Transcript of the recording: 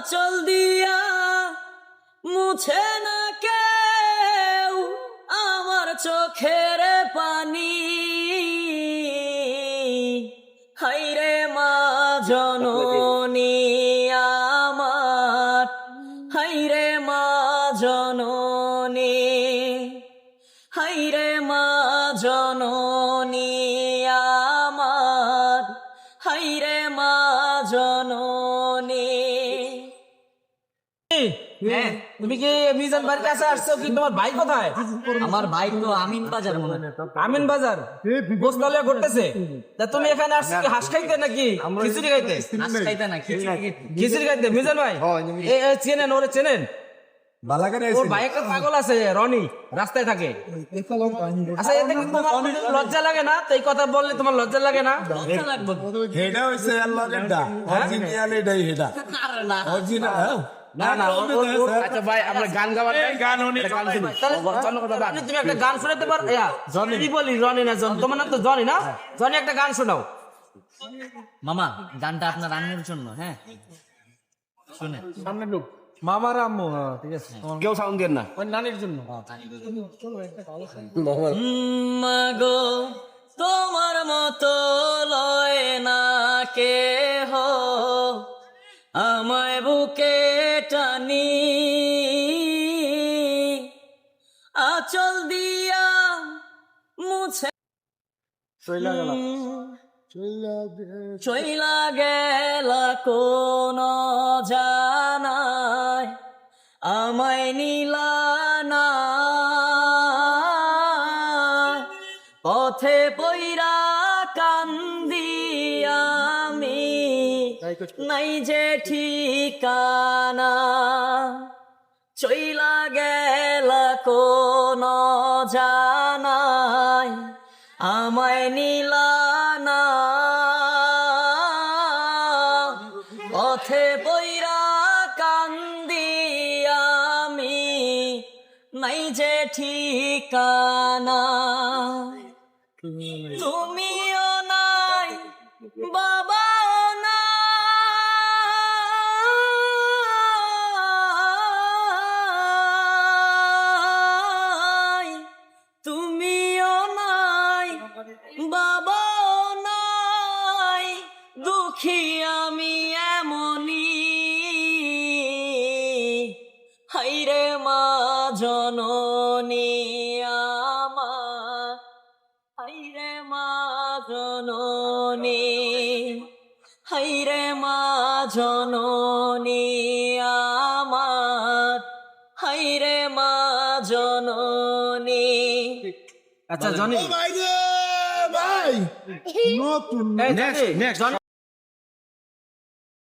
আচল দিয়া মুছে না কেউ আমার চোখের পানি। হাইরে মা জননী আমার হাইরে মা জননী হাইরে মা জননী আমার হাইরে মা জননী। হ্যাঁ। তুমি কি মিজান বাড়ির কাছে আসছো কি? তোমার ভাই কোথায়? আমার ভাই তো আমিন বাজার মনে আমিন বাজার? তা তুমি এখানে আসছো কি হাঁস খাইতে নাকি? খিচুড়ি খাইতে? নাচ খাইতে না খিচুড়ি খাইতে। মিজান ভাই? চেনেন ওরে চেনেন। পাগল আছে রনি রাস্তায় থাকে। আচ্ছা এতে লজ্জা লাগে না? তো এই কথা বললে তোমার লজ্জা লাগে না? হেডা হইছে আল্লাহর এটা অরিজিনাল এটাই হেডা। অরিজিনাল না না আচ্ছা ভাই আমরা গান গাবার গান উনি গান শুনি। তুমি একটা গান শোনাতে পারো? জনি। বলি না জন। তোমার নাম তো জনি না? জনি একটা গান শোনাও। মামা গানটা আপনার আম্মুর জন্য হ্যাঁ? শুনে। মামার আম্মু হ্যাঁ, ঠিক আছে। কেউ সাউন্ড দেন না। ওই নানির জন্য। মাগো তোমার মতো লয় না কে হো আমায় চইলা গেলা। কোন জানায় আমায় নিলা না। পথে পইরা কান্দি আমি নাই যে ঠিকানা। চইলা গেলা কোন জানায় আমায় নিলা না পথে কান্দি আমি নাই যে ঠিকানা। তুমিও নাই বাবাও বাবাও নাই দুঃখী আমি এমনি হাইরে মা জননী আমার হাইরে মা জননী হাইরে মা জননী আমার হাইরে মা জননী। আচ্ছা জনি ভাই রে ভাই নতুন এই জনি, জনি